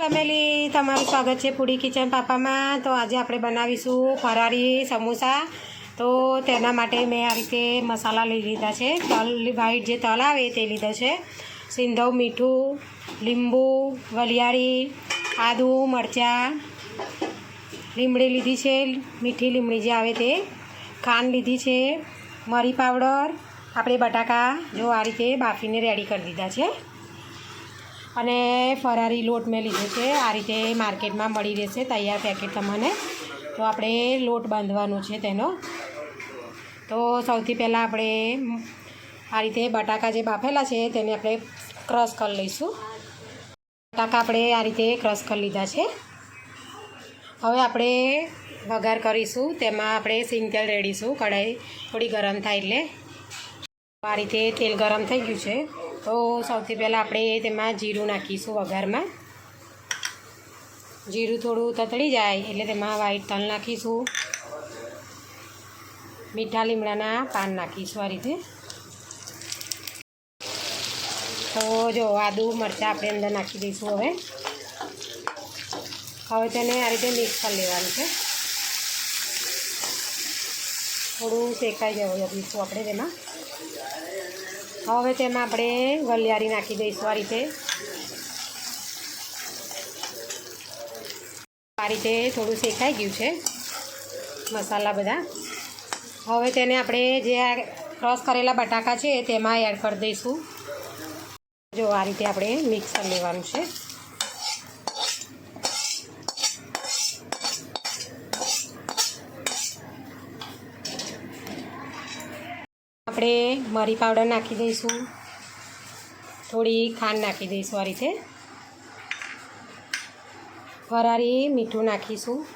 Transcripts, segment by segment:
Family, તમારું સ્વાગત છે પૂડી કિચન પાપામાં. તો આજે આપણે બનાવીશું ફરારી સમોસા. તો તેના માટે મેં આ રીતે મસાલા લઈ લીધા છે. તલ વ્હાઈટ જે તલ આવે તે લીધા છે. સિંધવ મીઠું, લીંબુ વલિયાળી આદું, મરચાં. લીમડી લીધી છે. મીઠી લીમડી જે આવે તે ખાંડ લીધી છે. મરી પાવડર. આપણે બટાકા જો આ રીતે બાફીને રેડી કરી દીધા છે. અને ફરારી લોટ મેં લીધો છે. આ રીતે માર્કેટમાં મળી રહેશે તૈયાર પેકેટ તમને. તો આપણે લોટ બાંધવાનો છે તેનો. તો સૌથી પહેલાં આપણે આ રીતે બટાકા જે બાફેલા છે તેને આપણે ક્રશ કરી લઈશું. બટાકા આપણે આ રીતે ક્રશ કરી લીધા છે. હવે આપણે વઘાર કરીશું. તેમાં આપણે સિંગ તેલ રેડીશું. કઢાઈ થોડી ગરમ થાય એટલે. આ રીતે તેલ ગરમ થઈ ગયું છે. તો સૌથી પહેલાં આપણે તેમાં જીરું નાખીશું વઘારમાં. જીરું થોડું તતડી જાય એટલે તેમાં વ્હાઈટ તલ નાખીશું. મીઠા લીમડાના પાન નાખીશું આ રીતે. તો જો આદુ મરચાં આપણે અંદર નાખી દઈશું હવે. હવે તેને આ રીતે મિક્સ કરી લેવાનું છે. થોડું શેકાઈ જવું દઈશું આપણે તેમાં. હવે તેમાં આપણે વલિયારી નાખી દઈશું આ રીતે. આ રીતે થોડું શેકાઈ ગયું છે મસાલા બધા. હવે તેને આપણે જે આ ક્રોસ કરેલા બટાકા છે તેમાં એડ કરી દઈશું. જો આ રીતે આપણે મિક્સ કરી લેવાનું છે. આપણે મરી પાવડર નાખી દઈશું. થોડી ખાંડ નાખી દઈશું આ રીતે. ફરારી મીઠું નાખીશું.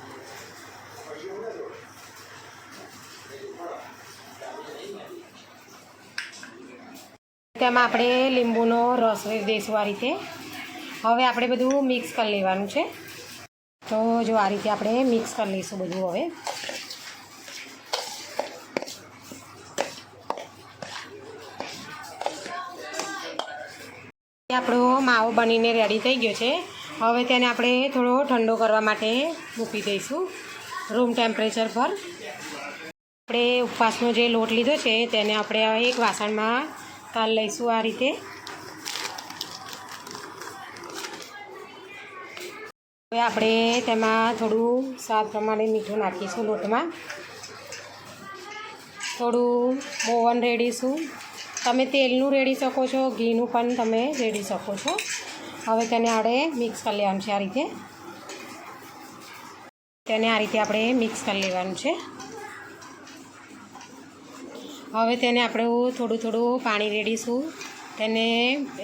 તેમાં આપણે લીંબુનો રસ દઈશું આ રીતે. હવે આપણે બધું મિક્સ કરી લેવાનું છે. તો જો આ રીતે આપણે મિક્સ કરી લઈશું બધું હવે. આપણો માવો બનીને રેડી થઈ ગયો છે. હવે તેને આપણે થોડો ઠંડો કરવા માટે મૂકી દઈશું રૂમ ટેમ્પરેચર પર. આપણે ઉપવાસનો જે લોટ લીધો છે તેને આપણે એક વાસણમાં તલ લઈશું આ રીતે. હવે આપણે તેમાં થોડું સ્વાદ પ્રમાણે મીઠું નાખીશું લોટમાં. થોડું મોવન રેડીશું. તમે તેલનું રેડી શકો છો, ઘીનું પણ તમે રેડી શકો છો. હવે તેને આપણે મિક્સ કરી લેવાનું છે આ રીતે. તેને આ રીતે આપણે મિક્સ કરી લેવાનું છે. હવે તેને આપણે થોડું થોડું પાણી રેડીશું. તેને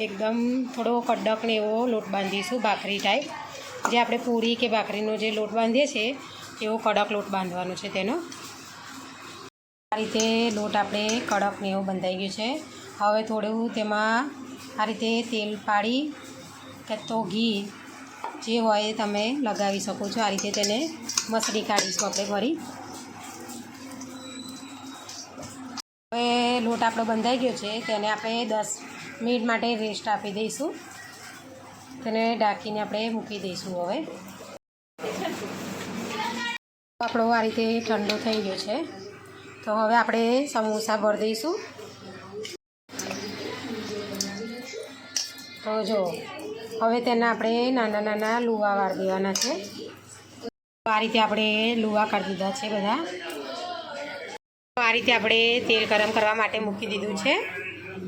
એકદમ થોડો કડક ને એવો લોટ બાંધીશું, ભાખરી ટાઈપ જે આપણે પૂરી કે ભાખરીનો જે લોટ બાંધીએ છીએ, એવો કડક લોટ બાંધવાનો છે તેનો. આ રીતે લોટ આપણે કડક ને એવું બંધાઈ ગયું છે. હવે થોડું તેમાં આ રીતે તેલ પાડી કે તો ઘી જે હોય એ તમે લગાવી શકો છો. આ રીતે તેને મસળી કાઢીશું આપણે ફરી. હવે લોટ આપણો બંધાઈ ગયો છે તેને આપણે દસ મિનિટ માટે રેસ્ટ આપી દઈશું. તેને ઢાંકીને આપણે મૂકી દઈશું હવે. આપણો આ રીતે ઠંડો થઈ ગયો છે. તો હવે આપણે સમોસા ભરી દઈશું. તો જો, હવે તેના આપણે નાના નાના લુવા વાળી દેવાના છે. આ રીતે આપણે લુવા કરી દીધા છે બધા. આ રીતે આપણે તેલ ગરમ કરવા માટે મૂકી દીધું છે.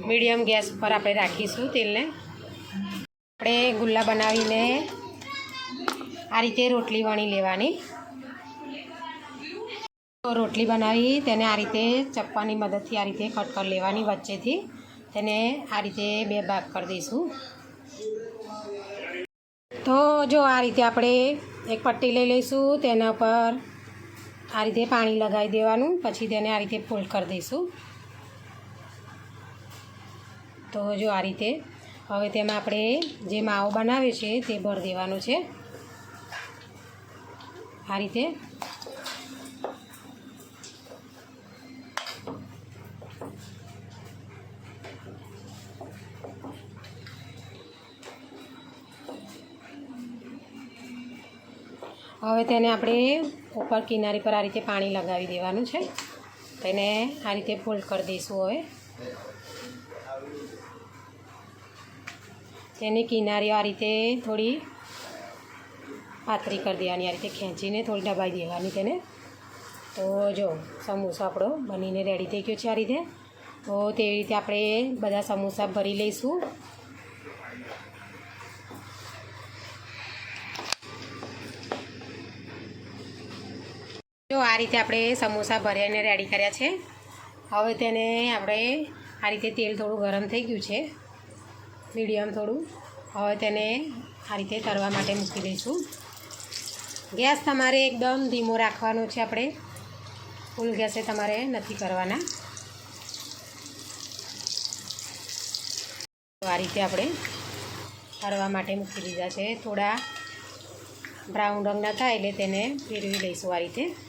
મીડિયમ ગેસ પર આપણે રાખીશું તેલને. આપણે ગુલ્લા બનાવીને આ રીતે રોટલી વણી લેવાની. તો રોટલી બનાવી, તેને આ રીતે ચપ્પાની મદદથી આ રીતે કટ કરી લેવાની વચ્ચેથી. તેને આ રીતે બે ભાગ કરી દઈશું. તો જો આ રીતે આપણે એક પટ્ટી લઈ લઈશું, તેના પર આ રીતે પાણી લગાવી દેવાનું, પછી તેને આ રીતે ફોલ્ડ કરી દઈશું. તો જો આ રીતે, હવે તેમાં આપણે જે માવો બનાવ્યો છે તે ભરી દેવાનો છે. આ રીતે હવે તેને આપણે ઉપર કિનારી પર આ રીતે પાણી લગાવી દેવાનું છે. તેને આ રીતે ફોલ્ડ કરી દઈશું હવે. તેની કિનારીઓ આ રીતે થોડી પાતળી કરી દેવાની, આ રીતે ખેંચીને થોડી દબાઈ દેવાની તેને. તો જો સમોસો આપણો બનીને રેડી થઈ ગયો છે આ રીતે. તો તેવી રીતે આપણે બધા સમોસા ભરી લઈશું. આ રીતે આપણે સમોસા ભર્યાને રેડી કર્યા છે. હવે તેને આપણે આ રીતે તેલ થોડું ગરમ થઈ ગયું છે. મીડિયમ થોડું. હવે તેને આ રીતે તરવા માટે મૂકી દઈશું. ગેસ તમારે એકદમ ધીમો રાખવાનો છે આપણે. ફૂલ ગેસે તમારે નથી કરવાના. આ રીતે આપણે તરવા માટે મૂકી દીધા છે. થોડા બ્રાઉન રંગના થાય એટલે તેને ફેરવી લઈશું આ રીતે.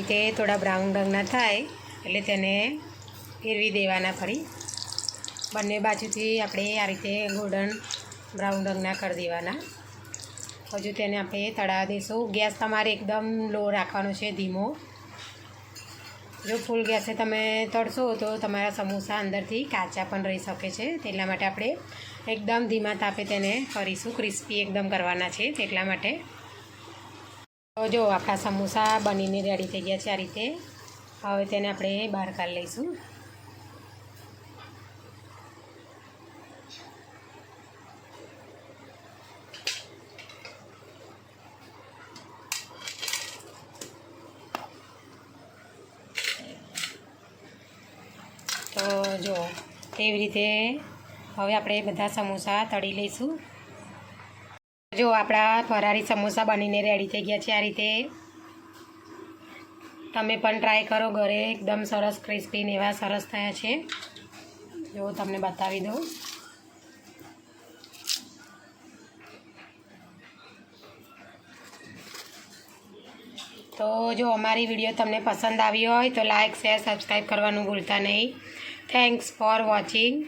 રીતે થોડા બ્રાઉન રંગના થાય, એટલે તેને ફેરવી દેવાના ફરી. બંને બાજુથી આપણે આ રીતે ગોલ્ડન બ્રાઉન રંગના કરી દેવાના. હજુ તેને આપણે તળાવ દઈશું ગેસ તમારે એકદમ લો રાખવાનો છે ધીમો. જો ફૂલ ગેસે તમે તળશો તો તમારા સમોસા અંદરથી કાચા પણ રહી શકે છે. તેટલા માટે આપણે એકદમ ધીમા તાપે તેને કરીશું. ક્રિસ્પી એકદમ કરવાના છે તેટલા માટે. તો જો આપણા સમોસા બનીને રેડી થઈ ગયા છે આ રીતે. હવે તેને આપણે બહાર કાઢી લઈશું. તો જો કેવી રીતે હવે આપણે બધા સમોસા તળી લઈશું. જો આપણા ફરારી સમોસા બનીને રેડી થઈ ગયા છે આ રીતે. તમે પણ ટ્રાય કરો ઘરે, એકદમ સરસ ક્રિસ્પી ને એવા સરસ થયા છે. જો તમને બતાવી દઉં. તો જો અમારી વીડિયો તમને પસંદ આવી હોય તો લાઇક શેર સબસ્ક્રાઈબ કરવાનું ભૂલતા નહીં. Thanks for watching